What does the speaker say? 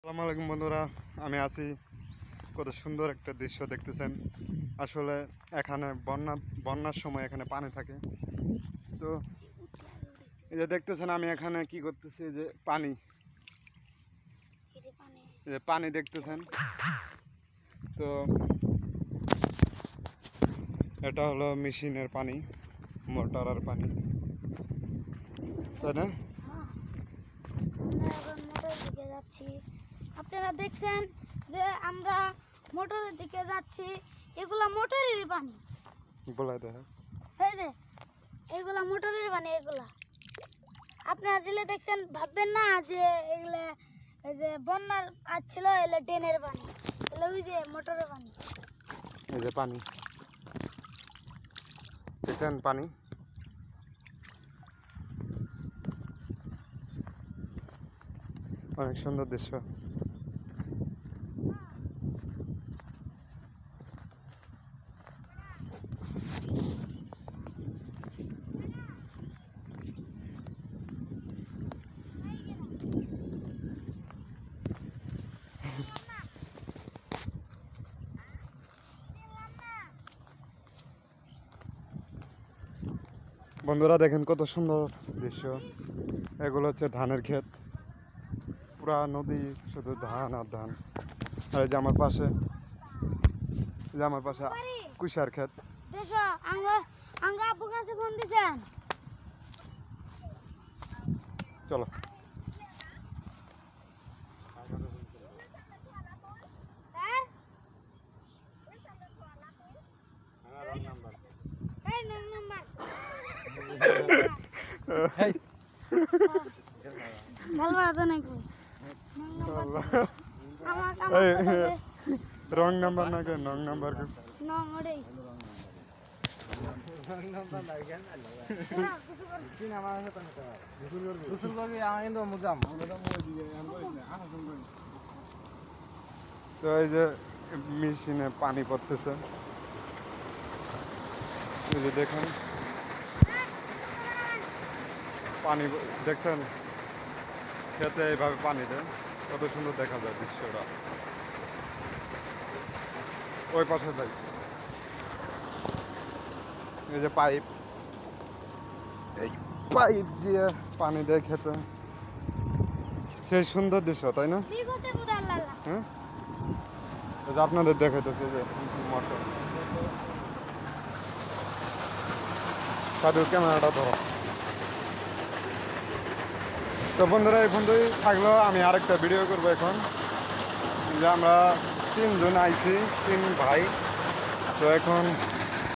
আসসালামু আলাইকুম বন্ধুরা, আমি আছি। কত সুন্দর একটা দৃশ্য দেখতেছেন। আসলে এখানে বন্যা, বন্যার সময় এখানে পানি থাকে। তো এই যে দেখতেছেন, আমি এখানে কি করতেছি যে পানি। এই যে পানি দেখতেছেন। তো এটা হলো মেশিনের পানি, মোটরের পানি। তাই না? দিকে যাচ্ছি। আপনারা দেখছেন যে আমরা মোটরের দিকে যাচ্ছি। এগুলা মোটরেরই পানি দেখা এই যে এগুলা মোটরের পানি এগুলা। আপনারা যেগুলো দেখছেন ভাববেন না যে এগুলা এই যে বন্যার আজ ছিল এগুলো ড্রেনের পানি এগুলো ওই যে মোটরের পানি এই যে পানি। দেখছেন পানি? অনেক সুন্দর দৃশ্য। বন্ধুরা দেখেন কত সুন্দর দৃশ্য। এগুলো হচ্ছে ধানের ক্ষেত। পুরা নদী শুধু ধান আর ধান। আর এই যে আমার পাশে যে আমার পাশে কুশার ক্ষেত। চলো হ্যাঁ নং নাম্বার নং কাছে রং নাম্বার তো এই যে মেশিনে পানি পড়তেছে। এই যে দেখেন। পানি দেখছেন? খেতে এইভাবে পানি দেয় কত সুন্দর দেখা যায় দৃশ্যটা। ওই পাশে যাই। এই যে পাইপ। এই পাইপ দিয়ে পানি দেয় খেতে। সেই সুন্দর দৃশ্য তাই না? হ্যাঁ? আপনাদের দেখাইতেছে যে মোটর তাদের ক্যামেরাটা ধরো। তো বন্ধুরা, এই পর্যন্তই থাকল। আমি আরেকটা ভিডিও করব এখন। যে আমরা তিনজন আইছি, তিন ভাই। তো এখন